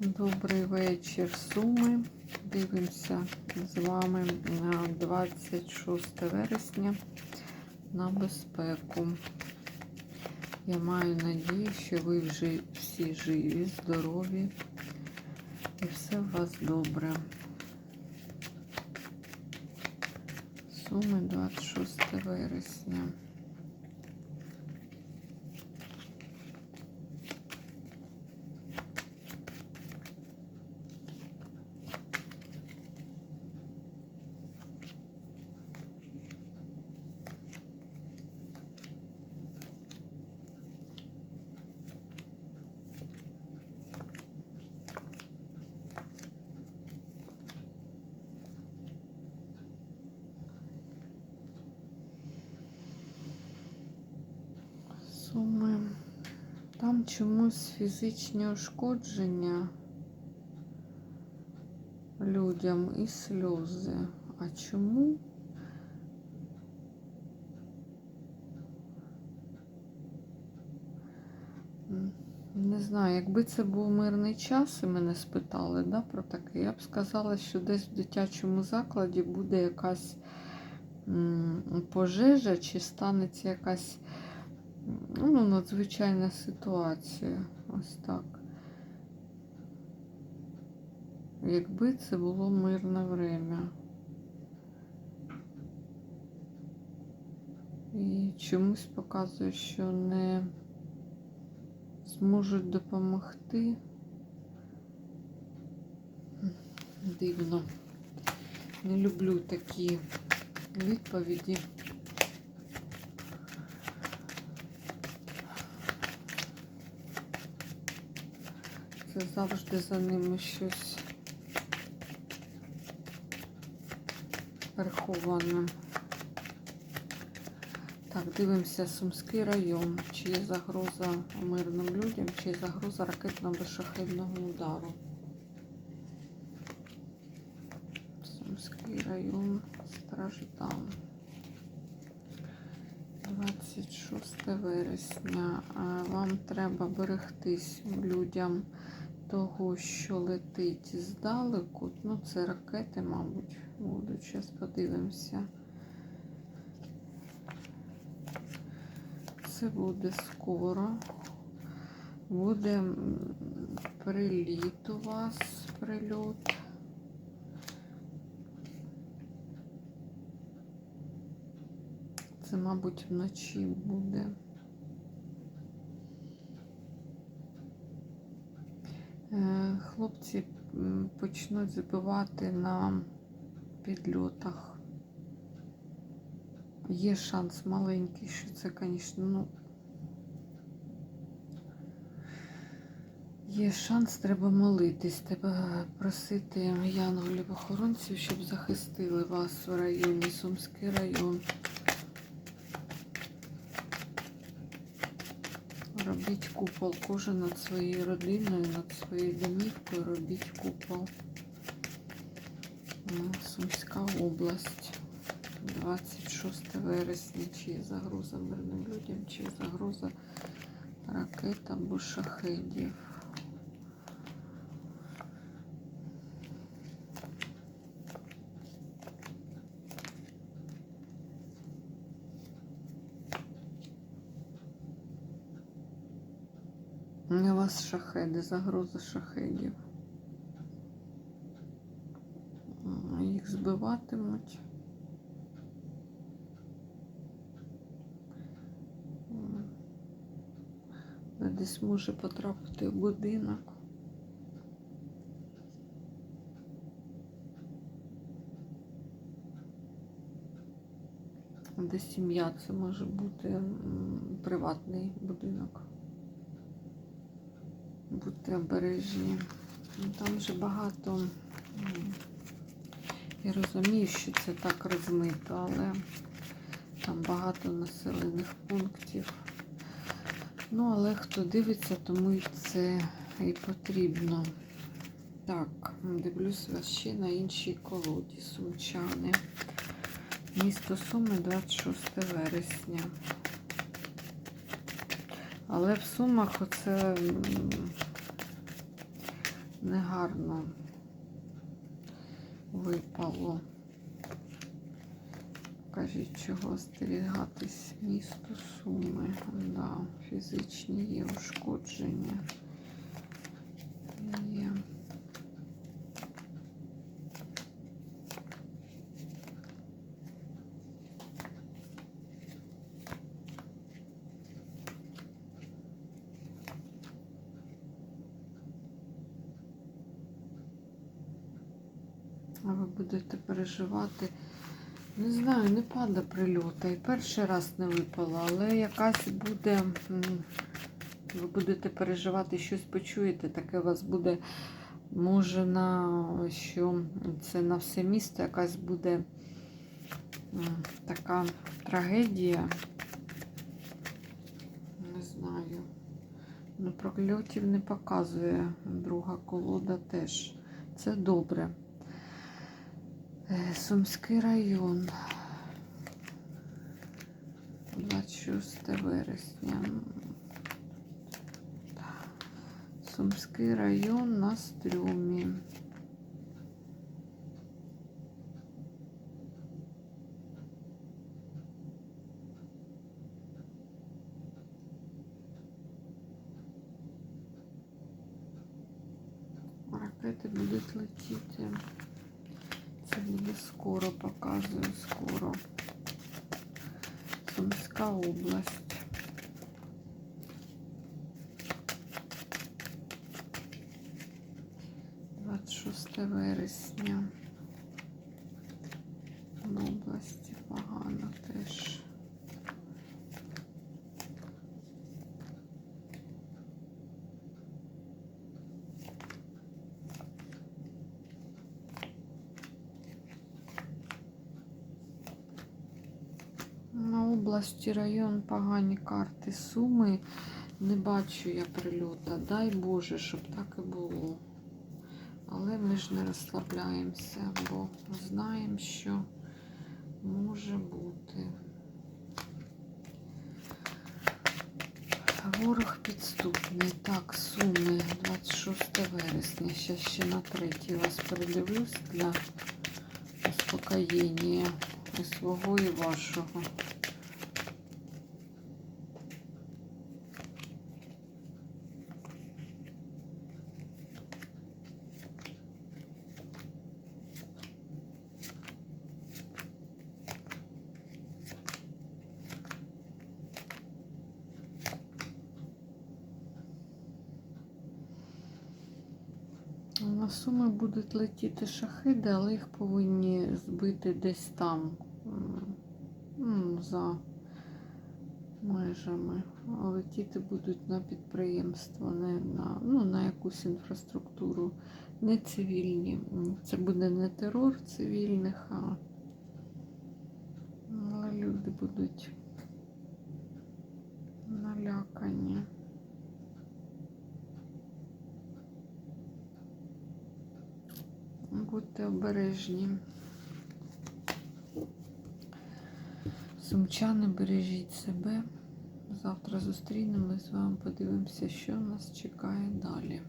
Добрий вечір, Суми. Дивимося з вами на 26 вересня на безпеку. Я маю надію, що ви вже всі живі, здорові і все у вас добре. Суми 26 вересня. Суми. Там чомусь фізичні ушкодження людям і сльози. А чому? Не знаю, якби це був мирний час і мене спитали да, про таке, я б сказала, що десь в дитячому закладі буде якась м, пожежа чи станеться якась ну, надзвичайна ситуація. Ось так. Якби це було мирне время. І чомусь показує, що не зможуть допомогти. Дивно. Не люблю такі відповіді. Це завжди за ними щось приховане. Так, дивимося Сумський район. Чи є загроза мирним людям, чи є загроза ракетно-безшахедного удару. Сумський район, Страждан. 26 вересня. Вам треба берегтись людям того, що летить здалеку. Ну, це ракети, мабуть, будуть. Зараз подивимося. Це буде скоро. Буде приліт у вас, прильот. Це, мабуть, вночі буде. Хлопці почнуть забивати на підльотах. Є шанс маленький, що це, звісно, ну. Є шанс, треба молитись, треба просити янголів-охоронців, щоб захистили вас в районі, Сумський район. Робіть купол, кожен над своєю родиною, над своєю домівкою робіть купол. Сумська область. 26 вересня. Чи є загроза мирним людям, чи є загроза ракет або шахедів. У вас шахеди, загроза шахедів. Їх збиватимуть. Десь може потрапити в будинок. Де сім'я, це може бути приватний будинок. Будьте обережні. Ну, Там вже багато. Я розумію, що це так розмито, але там багато населених пунктів. Ну, але хто дивиться, тому і це і потрібно. Так, дивлюсь вас ще на іншій колоді сумчани. Місто Суми 26 вересня. Але в Сумах оце негарно випало. Кажіть, чого остерігатись місто Суми. Да, фізичні є ушкодження. Є. А ви будете переживати. Не знаю, не пада прильота. І перший раз не випала, але якась буде. Ви будете переживати, щось почуєте, таке у вас буде, може, на що це на все місто якась буде така трагедія. Не знаю. Ну, прольотів не показує. Друга колода теж. Це добре. Сумський район. 26 вересня. Сумський район на стрьомі. Ракети будуть летіти. Буде скоро, показую скоро. Сумська область. Двадцять шосте вересня. В області погано теж. На області район погані карти суми. Не бачу я прильота. Дай Боже, щоб так і було. Але ми ж не розслабляємося, бо знаємо, що може бути. Ворог підступний. Так, суми 26 вересня. Ще ще на третій вас передивлюсь для успокоєння і свого, і вашого. На суми будуть летіти шахиди, але їх повинні збити десь там, за межами. Летіти будуть на підприємство, не на, ну, на якусь інфраструктуру, не цивільні. Це буде не терор цивільних, а люди будуть налякані. Будьте обережні. Сумчани, бережіть себе. Завтра зустрінемось з вами, подивимося, що нас чекає далі.